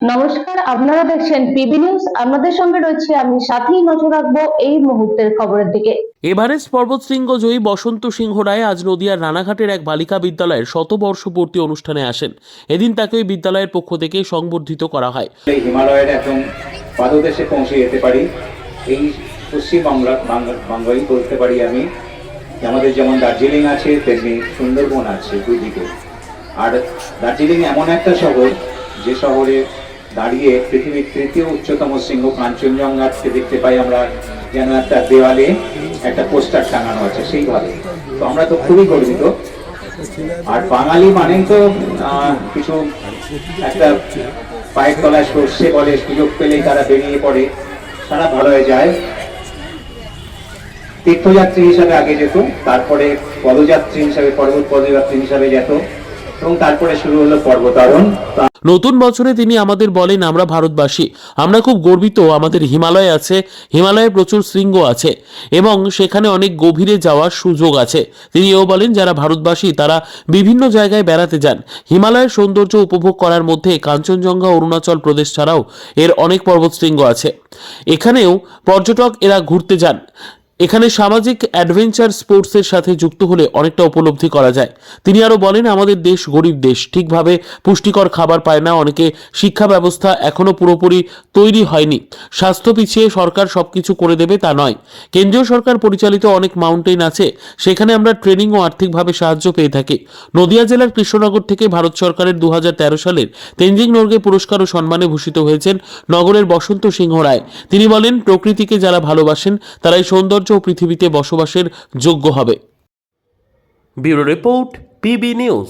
নমস্কার আপনারা দেখছেন পিবি নিউজ। আপনাদের সঙ্গে রয়েছে আমি সাথেই নজর রাখব এই মুহূর্তের খবরের দিকে। এভারেস্ট পর্বতশৃঙ্গ জয়ী বসন্ত সিংহ রায় আজ নদিয়ার রানাঘাটের এক বালিকা বিদ্যালয়ের শতবর্ষপূর্তি অনুষ্ঠানে আসেন। এদিন তাকে ওই বিদ্যালয়ের পক্ষ থেকে সংবর্ধিত করা হয়। এই হিমালয়ের একদম পাদদেশে পৌঁছে যেতে পারি। এই পশ্চিম বাংলা বলতে পারি আমি আমাদের যেমন দার্জিলিং আছে তেমনি সুন্দরবন আছে দুই দিকে। আর দার্জিলিং এমন একটা শহর যে শহরে দাঁড়িয়ে পৃথিবীর তৃতীয় উচ্চতম শৃঙ্গ কাঞ্চনজঙ্ঘাকে দেখতে পাই আমরা। যেন একটা দেওয়ালে একটা পোস্টার টাঙানো আছে, সেইভাবে। তো আমরা তো খুবই গর্বিত। আর বাঙালি মানেই তো কিছু একটা পায়ের তলায় সর্ষে বলে সুযোগ পেলেই তারা বেরিয়ে পড়ে। সারা ভালো হয়ে যায়। তীর্থযাত্রী হিসাবে আগে যেত, তারপরে পদযাত্রী হিসাবে, পর্বত পদযাত্রী হিসাবে যেত। এবং তারপরে শুরু হলো নতুন বছরে তিনি আমাদের বলেন, আমরা ভারতবাসী। আমরা খুব গর্বিত। আমাদের হিমালয় আছে। হিমালয়ে প্রচুর শৃঙ্গ আছে এবং সেখানে অনেক গভীরে যাওয়ার সুযোগ আছে। তিনি এও বলেন, যারা ভারতবাসী, তারা বিভিন্ন জায়গায় বেড়াতে যান। হিমালয়ের সৌন্দর্য উপভোগ করার মধ্যে কাঞ্চনজঙ্ঘা, অরুণাচল প্রদেশ ছাড়াও এর অনেক পর্বত শৃঙ্গ আছে। এখানেও পর্যটক এরা ঘুরতে যান। এখানে সামাজিক অ্যাডভেঞ্চার স্পোর্টসের সাথে যুক্ত হলে অনেকটা উপলব্ধি করা যায়। তিনি আরও বলেন, আমাদের দেশ গরিব দেশ, ঠিকভাবে পুষ্টিকর খাবার পায় না, অনেকে শিক্ষা ব্যবস্থা এখনও পুরোপুরি তৈরি হয়নি। স্বাস্থ্য পিছিয়ে সরকার সবকিছু করে দেবে তা নয়। কেন্দ্রীয় সরকার পরিচালিত অনেক মাউন্টেন আছে, সেখানে আমরা ট্রেনিং ও আর্থিকভাবে সাহায্য পেয়ে থাকি। নদিয়া জেলার কৃষ্ণনগর থেকে ভারত সরকারের দু হাজার তেরো সালের তেনজিং নোরগে পুরস্কার ও সম্মানে ভূষিত হয়েছেন নগরের বসন্ত সিংহ রায়। তিনি বলেন, প্রকৃতিকে যারা ভালোবাসেন, তারাই সৌন্দর্য ও পৃথিবীতে বসবাসের যোগ্য হবে। Bureau report PB news.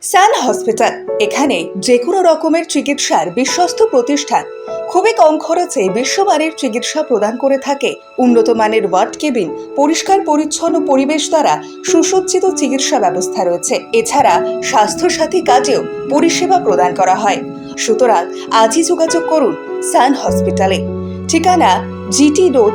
Sun hospital এখানে যে কোনো রকমের চিকিৎসার বিশ্বস্ত প্রতিষ্ঠান। খুবই কম খরচে বিশ্বমানের চিকিৎসা প্রদান করে থাকে। উন্নত মানের ওয়ার্ড কেবিন পরিষ্কার পরিচ্ছন্ন পরিবেশ দ্বারা সুসজ্জিত চিকিৎসা ব্যবস্থা রয়েছে। এছাড়া স্বাস্থ্যসাথী কাজেও পরিষেবা প্রদান করা হয়। সুতরাং আজই যোগাযোগ করুন সান হসপিটালে। ঠিকানা GT road